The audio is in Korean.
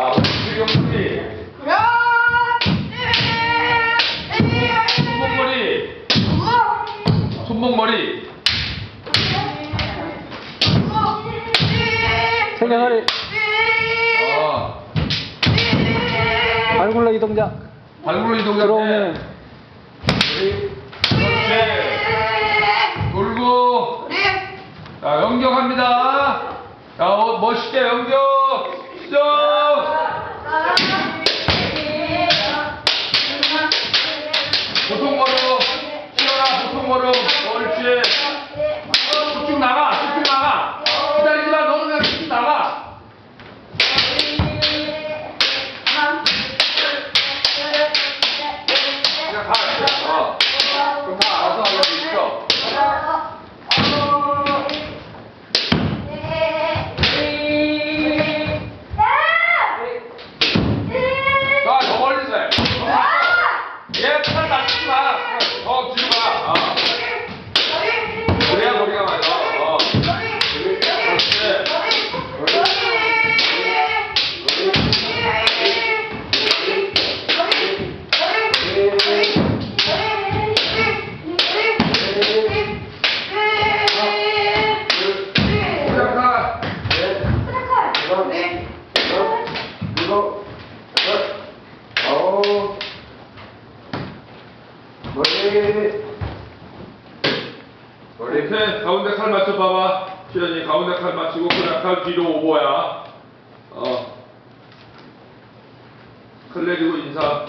아, 수경머리. 손목머리. 손목머리. 생년월일 어. 발굴러기 동작 발굴이 동작. 들어오면 그렇지. 돌고. 자, 연격합니다. 자, 어, 멋있게 연격. 시작. 시원 머리, 이렇게 가운데 칼 맞춰 봐봐. 시현이 가운데 칼 맞추고 그냥 칼 뒤로 오버야. 어. 칼 내리고 인사.